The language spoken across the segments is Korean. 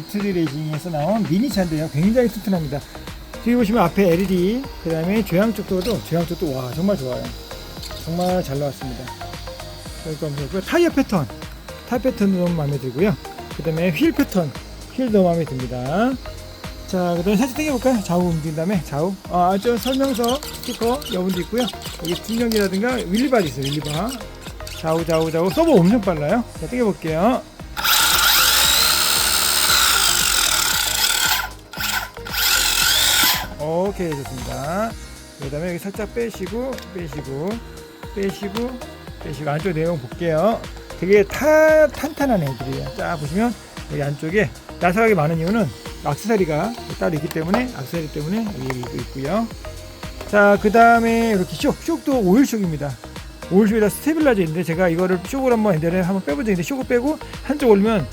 ZD 레이싱에서 나온 미니차인데요. 굉장히 튼튼합니다. 뒤에 보시면 앞에 LED, 그 다음에 조향 쪽도도, 조향 쪽도 와, 정말 좋아요. 정말 잘 나왔습니다. 그러니까 타이어 패턴, 타이어 패턴도 너무 마음에 들고요. 그 다음에 휠 패턴, 휠도 마음에 듭니다. 자, 그 다음에 사진 땡겨볼까요? 좌우 움직인 다음에 좌우. 아, 저 설명서 스티커 여분도 있고요. 여기 중경기라든가 윌리바도 있어요, 윌리바. 좌우, 좌우, 좌우. 서버 엄청 빨라요. 자, 땡겨볼게요. 오케이, 좋습니다. 그 다음에 여기 살짝 빼시고, 빼시고, 빼시고, 빼시고. 안쪽 내용 볼게요. 되게 타, 탄탄한 애들이에요. 자, 보시면 여기 안쪽에 나사각이 많은 이유는 악세사리가 따로 있기 때문에 악세사리 때문에 여기 있고 있고요. 자, 그 다음에 이렇게 쇼, 쇼도 오일 쇼입니다. 오일 쇼에다 스테빌라이저 있는데 제가 이거를 쇼를 한번 옛날에 한번 빼본 적인데 쇼를 빼고 한쪽 올리면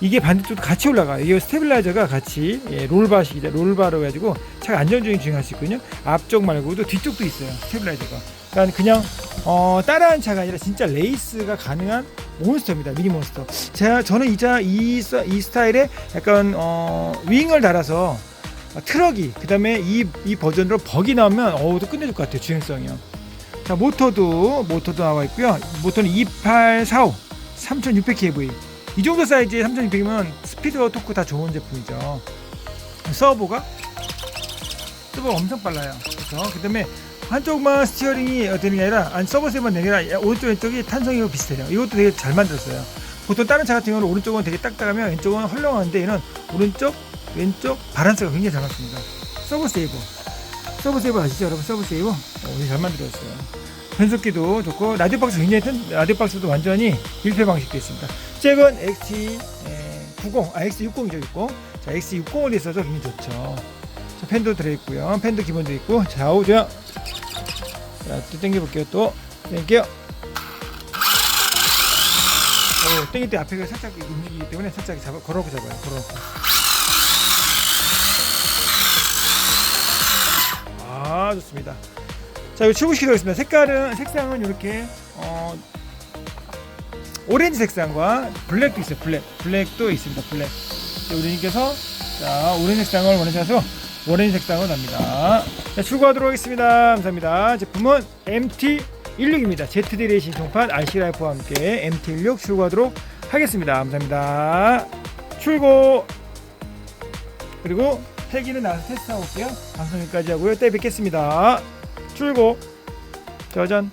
이게 반대쪽도 같이 올라가요. 이게 스테빌라이저가 같이 예, 롤바식이죠. 롤바로 해가지고 차가 안전적인 주행할 수 있거든요. 앞쪽 말고도 뒤쪽도 있어요. 스테빌라이저가. 그러니까 그냥 어, 따라하는 차가 아니라 진짜 레이스가 가능한 몬스터입니다. 미니 몬스터. 제가 저는 이자 이, 스- 이 스타일의 약간 어, 윙을 달아서 트럭이 그다음에 이, 이 버전으로 버기 나오면 어우도 끝내줄 것 같아요. 주행성이요. 자 모터도 모터도 나와 있고요. 모터는 2845 3600kV. 이 정도 사이즈의 3600이면 스피드와 토크 다 좋은 제품이죠. 서버가 서버가 엄청 빨라요. 그렇죠. 그 다음에 한쪽만 스티어링이 되는 게 아니라 아니 서버 세번 되는 게 아니라 오른쪽 왼쪽이 탄성이 비슷해요. 이것도 되게 잘 만들었어요. 보통 다른 차 같은 경우는 오른쪽은 되게 딱딱하면 왼쪽은 헐렁한데 얘는 오른쪽 왼쪽 바란스가 굉장히 잘 맞습니다. 서브 세이브 서브 세이브 아시죠 여러분 서브 세이브 어, 되게 잘 만들었어요. 변속기도 좋고 라디오 박스 굉장히 튼 라디오 박스도 완전히 밀폐 방식도 있습니다. 최근 XT90 아 X60이죠 60. 자 X60을 있어서 굉장히 좋죠. 자, 펜도 들어있고요. 펜도 기본도 있고 좌우 조향 자, 또 당겨볼게요. 또 당길게요. 오, 당길 때 앞에가 살짝 움직이기 때문에 살짝 잡아, 걸어놓고 잡아요. 걸어놓고. 아, 좋습니다. 자, 이거 출고시키겠습니다. 색깔은, 색상은 이렇게, 어, 오렌지 색상과 블랙도 있어요. 블랙. 블랙도 있습니다. 블랙. 자, 우리님께서, 자, 오렌지 색상을 원하셔서 오렌지 색상으로 납니다. 자, 출고하도록 하겠습니다. 감사합니다. 제품은 MT16입니다. ZD 레이싱 총판 RC 라이프와 함께 MT16 출고하도록 하겠습니다. 감사합니다. 출고! 그리고 헬기는 나와서 테스트하고 올게요. 방송 여기까지 하고요. 때 뵙겠습니다. 출고! 짜잔!